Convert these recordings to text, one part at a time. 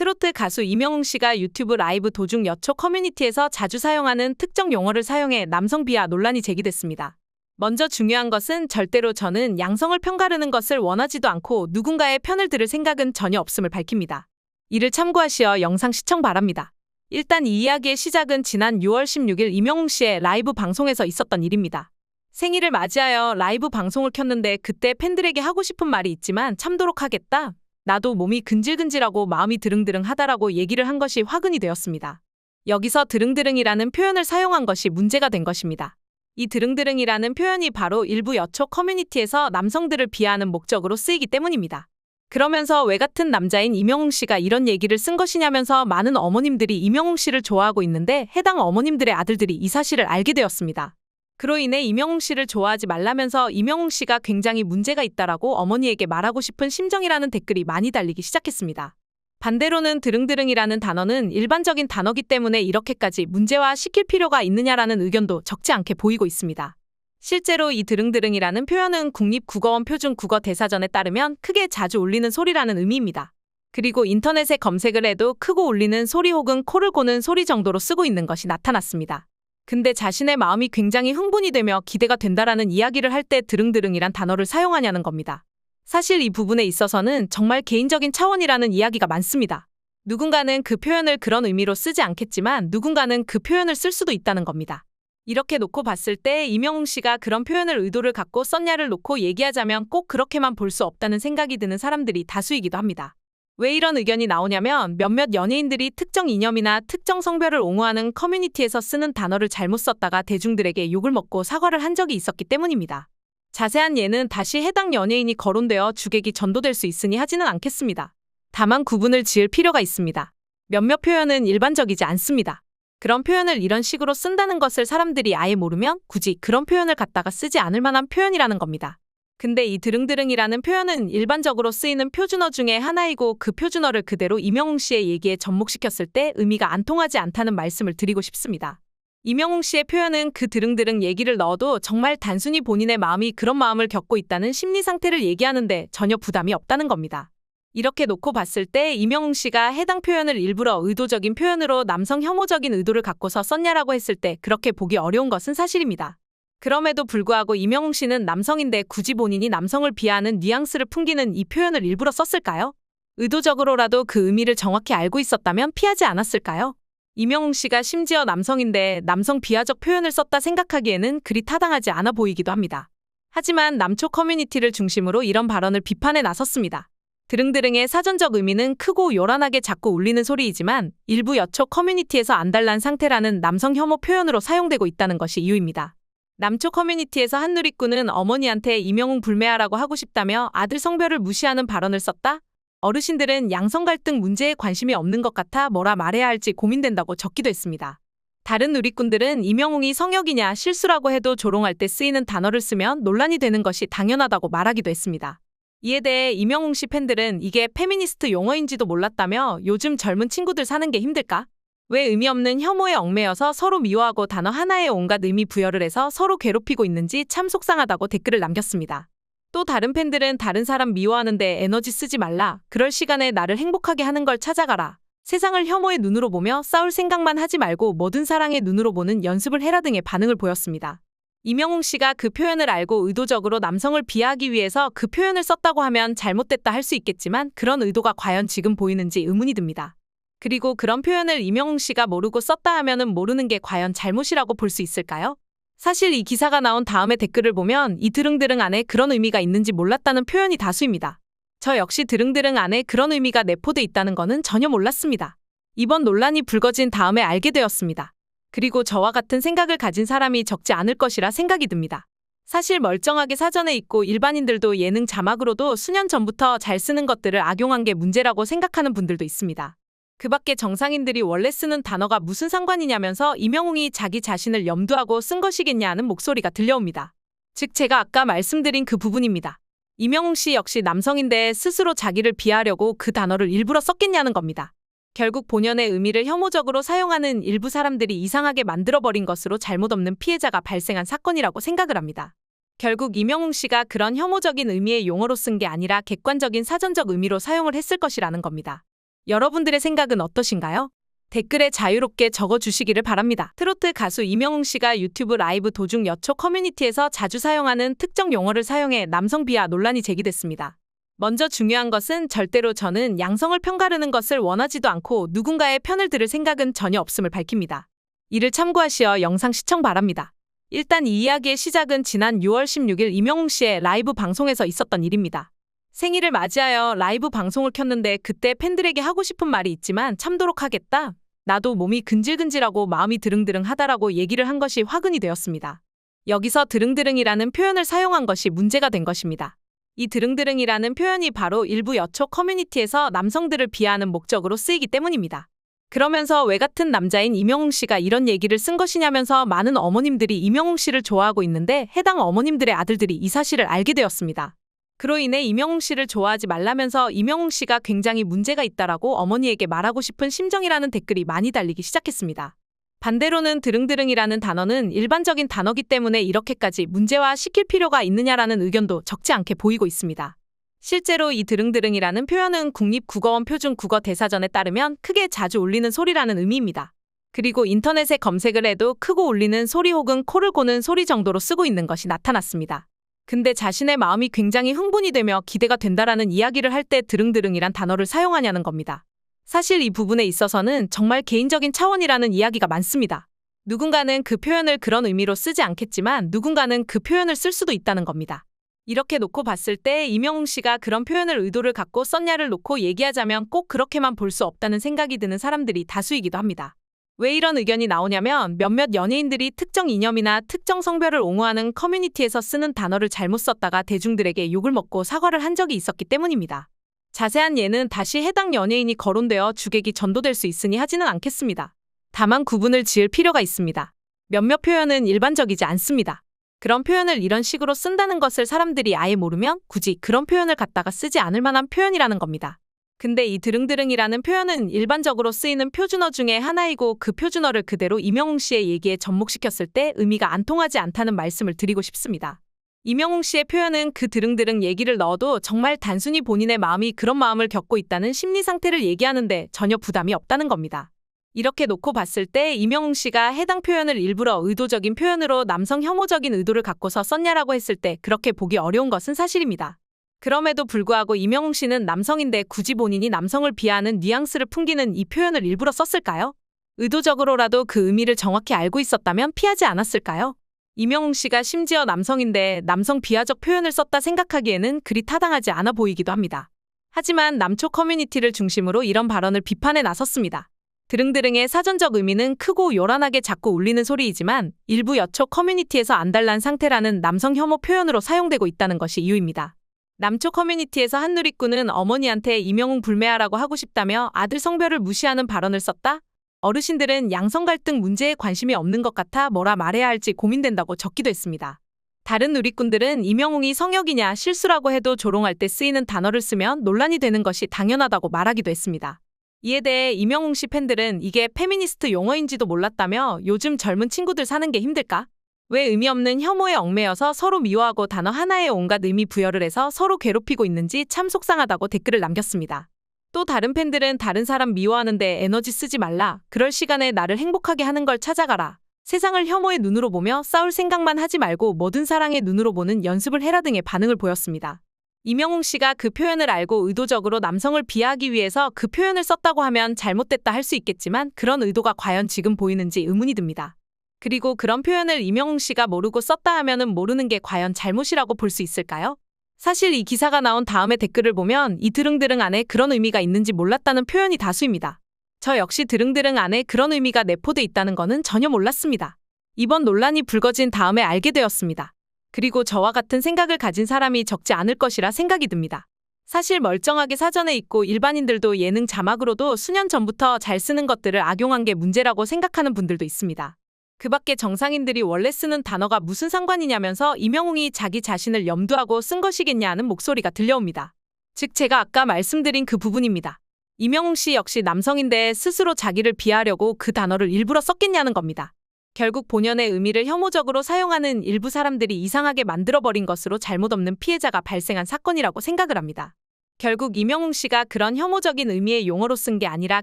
트로트 가수 이명웅 씨가 유튜브 라이브 도중 여초 커뮤니티에서 자주 사용하는 특정 용어를 사용해 남성 비하 논란이 제기됐습니다. 먼저 중요한 것은 절대로 저는 양성을 편가르는 것을 원하지도 않고 누군가의 편을 들을 생각은 전혀 없음을 밝힙니다. 이를 참고하시어 영상 시청 바랍니다. 일단 이 이야기의 시작은 지난 6월 16일 이명웅 씨의 라이브 방송에서 있었던 일입니다. 생일을 맞이하여 라이브 방송을 켰는데 그때 팬들에게 하고 싶은 말이 있지만 참도록 하겠다. 나도 몸이 근질근질하고 마음이 드릉드릉 하다라고 얘기를 한 것이 화근이 되었습니다. 여기서 드릉드릉이라는 표현을 사용한 것이 문제가 된 것입니다. 이 드릉드릉이라는 표현이 바로 일부 여초 커뮤니티에서 남성들을 비하하는 목적으로 쓰이기 때문입니다. 그러면서 왜 같은 남자인 이명웅 씨가 이런 얘기를 쓴 것이냐면서 많은 어머님들이 이명웅 씨를 좋아하고 있는데 해당 어머님들의 아들들이 이 사실을 알게 되었습니다. 그로 인해 이명웅 씨를 좋아하지 말라면서 이명웅 씨가 굉장히 문제가 있다라고 어머니에게 말하고 싶은 심정이라는 댓글이 많이 달리기 시작했습니다. 반대로는 드릉드릉이라는 단어는 일반적인 단어기 때문에 이렇게까지 문제화 시킬 필요가 있느냐라는 의견도 적지 않게 보이고 있습니다. 실제로 이 드릉드릉이라는 표현은 국립국어원 표준 국어 대사전에 따르면 크게 자주 울리는 소리라는 의미입니다. 그리고 인터넷에 검색을 해도 크고 울리는 소리 혹은 코를 고는 소리 정도로 쓰고 있는 것이 나타났습니다. 근데 자신의 마음이 굉장히 흥분이 되며 기대가 된다라는 이야기를 할 때 드릉드릉이란 단어를 사용하냐는 겁니다. 사실 이 부분에 있어서는 정말 개인적인 차원이라는 이야기가 많습니다. 누군가는 그 표현을 그런 의미로 쓰지 않겠지만 누군가는 그 표현을 쓸 수도 있다는 겁니다. 이렇게 놓고 봤을 때 이명웅 씨가 그런 표현을 의도를 갖고 썼냐를 놓고 얘기하자면 꼭 그렇게만 볼 수 없다는 생각이 드는 사람들이 다수이기도 합니다. 왜 이런 의견이 나오냐면 몇몇 연예인들이 특정 이념이나 특정 성별을 옹호하는 커뮤니티에서 쓰는 단어를 잘못 썼다가 대중들에게 욕을 먹고 사과를 한 적이 있었기 때문입니다. 자세한 예는 다시 해당 연예인이 거론되어 주객이 전도될 수 있으니 하지는 않겠습니다. 다만 구분을 지을 필요가 있습니다. 몇몇 표현은 일반적이지 않습니다. 그런 표현을 이런 식으로 쓴다는 것을 사람들이 아예 모르면 굳이 그런 표현을 갖다가 쓰지 않을 만한 표현이라는 겁니다. 근데 이 드릉드릉이라는 표현은 일반적으로 쓰이는 표준어 중에 하나이고 그 표준어를 그대로 이명웅 씨의 얘기에 접목시켰을 때 의미가 안 통하지 않다는 말씀을 드리고 싶습니다. 이명웅 씨의 표현은 그 드릉드릉 얘기를 넣어도 정말 단순히 본인의 마음이 그런 마음을 겪고 있다는 심리 상태를 얘기하는데 전혀 부담이 없다는 겁니다. 이렇게 놓고 봤을 때 이명웅 씨가 해당 표현을 일부러 의도적인 표현으로 남성 혐오적인 의도를 갖고서 썼냐라고 했을 때 그렇게 보기 어려운 것은 사실입니다. 그럼에도 불구하고 이명웅 씨는 남성인데 굳이 본인이 남성을 비하하는 뉘앙스를 풍기는 이 표현을 일부러 썼을까요? 의도적으로라도 그 의미를 정확히 알고 있었다면 피하지 않았을까요? 이명웅 씨가 심지어 남성인데 남성 비하적 표현을 썼다 생각하기에는 그리 타당하지 않아 보이기도 합니다. 하지만 남초 커뮤니티를 중심으로 이런 발언을 비판에 나섰습니다. 드릉드릉의 사전적 의미는 크고 요란하게 자꾸 울리는 소리이지만 일부 여초 커뮤니티에서 안달난 상태라는 남성 혐오 표현으로 사용되고 있다는 것이 이유입니다. 남초 커뮤니티에서 한 누리꾼은 어머니한테 이명웅 불매하라고 하고 싶다며 아들 성별을 무시하는 발언을 썼다? 어르신들은 양성 갈등 문제에 관심이 없는 것 같아 뭐라 말해야 할지 고민된다고 적기도 했습니다. 다른 누리꾼들은 이명웅이 성역이냐 실수라고 해도 조롱할 때 쓰이는 단어를 쓰면 논란이 되는 것이 당연하다고 말하기도 했습니다. 이에 대해 이명웅 씨 팬들은 이게 페미니스트 용어인지도 몰랐다며 요즘 젊은 친구들 사는 게 힘들까? 왜 의미 없는 혐오에 얽매여서 서로 미워하고 단어 하나에 온갖 의미 부여를 해서 서로 괴롭히고 있는지 참 속상하다고 댓글을 남겼습니다. 또 다른 팬들은 다른 사람 미워하는데 에너지 쓰지 말라. 그럴 시간에 나를 행복하게 하는 걸 찾아가라. 세상을 혐오의 눈으로 보며 싸울 생각만 하지 말고 모든 사랑의 눈으로 보는 연습을 해라 등의 반응을 보였습니다. 이명웅 씨가 그 표현을 알고 의도적으로 남성을 비하하기 위해서 그 표현을 썼다고 하면 잘못됐다 할 수 있겠지만 그런 의도가 과연 지금 보이는지 의문이 듭니다. 그리고 그런 표현을 이명웅 씨가 모르고 썼다 하면은 모르는 게 과연 잘못이라고 볼 수 있을까요? 사실 이 기사가 나온 다음에 댓글을 보면 이 드릉드릉 안에 그런 의미가 있는지 몰랐다는 표현이 다수입니다. 저 역시 드릉드릉 안에 그런 의미가 내포돼 있다는 거는 전혀 몰랐습니다. 이번 논란이 불거진 다음에 알게 되었습니다. 그리고 저와 같은 생각을 가진 사람이 적지 않을 것이라 생각이 듭니다. 사실 멀쩡하게 사전에 있고 일반인들도 예능 자막으로도 수년 전부터 잘 쓰는 것들을 악용한 게 문제라고 생각하는 분들도 있습니다. 그 밖에 정상인들이 원래 쓰는 단어가 무슨 상관이냐면서 이명웅이 자기 자신을 염두하고 쓴 것이겠냐는 목소리가 들려옵니다. 즉 제가 아까 말씀드린 그 부분입니다. 이명웅 씨 역시 남성인데 스스로 자기를 비하려고 그 단어를 일부러 썼겠냐는 겁니다. 결국 본연의 의미를 혐오적으로 사용하는 일부 사람들이 이상하게 만들어버린 것으로 잘못 없는 피해자가 발생한 사건이라고 생각을 합니다. 결국 이명웅 씨가 그런 혐오적인 의미의 용어로 쓴 게 아니라 객관적인 사전적 의미로 사용을 했을 것이라는 겁니다. 여러분들의 생각은 어떠신가요? 댓글에 자유롭게 적어주시기를 바랍니다. 트로트 가수 이명웅 씨가 유튜브 라이브 도중 여초 커뮤니티에서 자주 사용하는 특정 용어를 사용해 남성 비하 논란이 제기됐습니다. 먼저 중요한 것은 절대로 저는 양성을 편가르는 것을 원하지도 않고 누군가의 편을 들을 생각은 전혀 없음을 밝힙니다. 이를 참고하시어 영상 시청 바랍니다. 일단 이 이야기의 시작은 지난 6월 16일 이명웅 씨의 라이브 방송에서 있었던 일입니다. 생일을 맞이하여 라이브 방송을 켰는데 그때 팬들에게 하고 싶은 말이 있지만 참도록 하겠다. 나도 몸이 근질근질하고 마음이 드릉드릉 하다라고 얘기를 한 것이 화근이 되었습니다. 여기서 드릉드릉이라는 표현을 사용한 것이 문제가 된 것입니다. 이 드릉드릉이라는 표현이 바로 일부 여초 커뮤니티에서 남성들을 비하하는 목적으로 쓰이기 때문입니다. 그러면서 왜 같은 남자인 이명웅 씨가 이런 얘기를 쓴 것이냐면서 많은 어머님들이 이명웅 씨를 좋아하고 있는데 해당 어머님들의 아들들이 이 사실을 알게 되었습니다. 그로 인해 이명웅 씨를 좋아하지 말라면서 이명웅 씨가 굉장히 문제가 있다라고 어머니에게 말하고 싶은 심정이라는 댓글이 많이 달리기 시작했습니다. 반대로는 드릉드릉이라는 단어는 일반적인 단어기 때문에 이렇게까지 문제화 시킬 필요가 있느냐라는 의견도 적지 않게 보이고 있습니다. 실제로 이 드릉드릉이라는 표현은 국립국어원 표준 국어 대사전에 따르면 크게 자주 울리는 소리라는 의미입니다. 그리고 인터넷에 검색을 해도 크고 울리는 소리 혹은 코를 고는 소리 정도로 쓰고 있는 것이 나타났습니다. 근데 자신의 마음이 굉장히 흥분이 되며 기대가 된다라는 이야기를 할 때 드릉드릉이란 단어를 사용하냐는 겁니다. 사실 이 부분에 있어서는 정말 개인적인 차원이라는 이야기가 많습니다. 누군가는 그 표현을 그런 의미로 쓰지 않겠지만 누군가는 그 표현을 쓸 수도 있다는 겁니다. 이렇게 놓고 봤을 때 이명웅 씨가 그런 표현을 의도를 갖고 썼냐를 놓고 얘기하자면 꼭 그렇게만 볼 수 없다는 생각이 드는 사람들이 다수이기도 합니다. 왜 이런 의견이 나오냐면 몇몇 연예인들이 특정 이념이나 특정 성별을 옹호하는 커뮤니티에서 쓰는 단어를 잘못 썼다가 대중들에게 욕을 먹고 사과를 한 적이 있었기 때문입니다. 자세한 예는 다시 해당 연예인이 거론되어 주객이 전도될 수 있으니 하지는 않겠습니다. 다만 구분을 지을 필요가 있습니다. 몇몇 표현은 일반적이지 않습니다. 그런 표현을 이런 식으로 쓴다는 것을 사람들이 아예 모르면 굳이 그런 표현을 갖다가 쓰지 않을 만한 표현이라는 겁니다. 근데 이 드릉드릉이라는 표현은 일반적으로 쓰이는 표준어 중에 하나이고 그 표준어를 그대로 이명웅 씨의 얘기에 접목시켰을 때 의미가 안 통하지 않다는 말씀을 드리고 싶습니다. 이명웅 씨의 표현은 그 드릉드릉 얘기를 넣어도 정말 단순히 본인의 마음이 그런 마음을 겪고 있다는 심리 상태를 얘기하는데 전혀 부담이 없다는 겁니다. 이렇게 놓고 봤을 때 이명웅 씨가 해당 표현을 일부러 의도적인 표현으로 남성 혐오적인 의도를 갖고서 썼냐라고 했을 때 그렇게 보기 어려운 것은 사실입니다. 그럼에도 불구하고 이명웅 씨는 남성인데 굳이 본인이 남성을 비하하는 뉘앙스를 풍기는 이 표현을 일부러 썼을까요? 의도적으로라도 그 의미를 정확히 알고 있었다면 피하지 않았을까요? 이명웅 씨가 심지어 남성인데 남성 비하적 표현을 썼다 생각하기에는 그리 타당하지 않아 보이기도 합니다. 하지만 남초 커뮤니티를 중심으로 이런 발언을 비판에 나섰습니다. 드릉드릉의 사전적 의미는 크고 요란하게 자꾸 울리는 소리이지만 일부 여초 커뮤니티에서 안달난 상태라는 남성 혐오 표현으로 사용되고 있다는 것이 이유입니다. 남초 커뮤니티에서 한 누리꾼은 어머니한테 이명웅 불매하라고 하고 싶다며 아들 성별을 무시하는 발언을 썼다? 어르신들은 양성 갈등 문제에 관심이 없는 것 같아 뭐라 말해야 할지 고민된다고 적기도 했습니다. 다른 누리꾼들은 이명웅이 성역이냐 실수라고 해도 조롱할 때 쓰이는 단어를 쓰면 논란이 되는 것이 당연하다고 말하기도 했습니다. 이에 대해 이명웅 씨 팬들은 이게 페미니스트 용어인지도 몰랐다며 요즘 젊은 친구들 사는 게 힘들까? 왜 의미 없는 혐오에 얽매여서 서로 미워하고 단어 하나에 온갖 의미 부여를 해서 서로 괴롭히고 있는지 참 속상하다고 댓글을 남겼습니다. 또 다른 팬들은 다른 사람 미워하는데 에너지 쓰지 말라. 그럴 시간에 나를 행복하게 하는 걸 찾아가라. 세상을 혐오의 눈으로 보며 싸울 생각만 하지 말고 모든 사랑의 눈으로 보는 연습을 해라 등의 반응을 보였습니다. 이명웅 씨가 그 표현을 알고 의도적으로 남성을 비하하기 위해서 그 표현을 썼다고 하면 잘못됐다 할 수 있겠지만 그런 의도가 과연 지금 보이는지 의문이 듭니다. 그리고 그런 표현을 이명웅 씨가 모르고 썼다 하면은 모르는 게 과연 잘못이라고 볼 수 있을까요? 사실 이 기사가 나온 다음에 댓글을 보면 이 드릉드릉 안에 그런 의미가 있는지 몰랐다는 표현이 다수입니다. 저 역시 드릉드릉 안에 그런 의미가 내포돼 있다는 거는 전혀 몰랐습니다. 이번 논란이 불거진 다음에 알게 되었습니다. 그리고 저와 같은 생각을 가진 사람이 적지 않을 것이라 생각이 듭니다. 사실 멀쩡하게 사전에 있고 일반인들도 예능 자막으로도 수년 전부터 잘 쓰는 것들을 악용한 게 문제라고 생각하는 분들도 있습니다. 그 밖에 정상인들이 원래 쓰는 단어가 무슨 상관이냐면서 이명웅이 자기 자신을 염두하고 쓴 것이겠냐는 목소리가 들려옵니다. 즉 제가 아까 말씀드린 그 부분입니다. 이명웅 씨 역시 남성인데 스스로 자기를 비하려고 그 단어를 일부러 썼겠냐는 겁니다. 결국 본연의 의미를 혐오적으로 사용하는 일부 사람들이 이상하게 만들어버린 것으로 잘못 없는 피해자가 발생한 사건이라고 생각을 합니다. 결국 이명웅 씨가 그런 혐오적인 의미의 용어로 쓴 게 아니라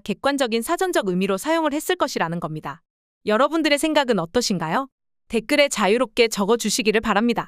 객관적인 사전적 의미로 사용을 했을 것이라는 겁니다. 여러분들의 생각은 어떠신가요? 댓글에 자유롭게 적어주시기를 바랍니다.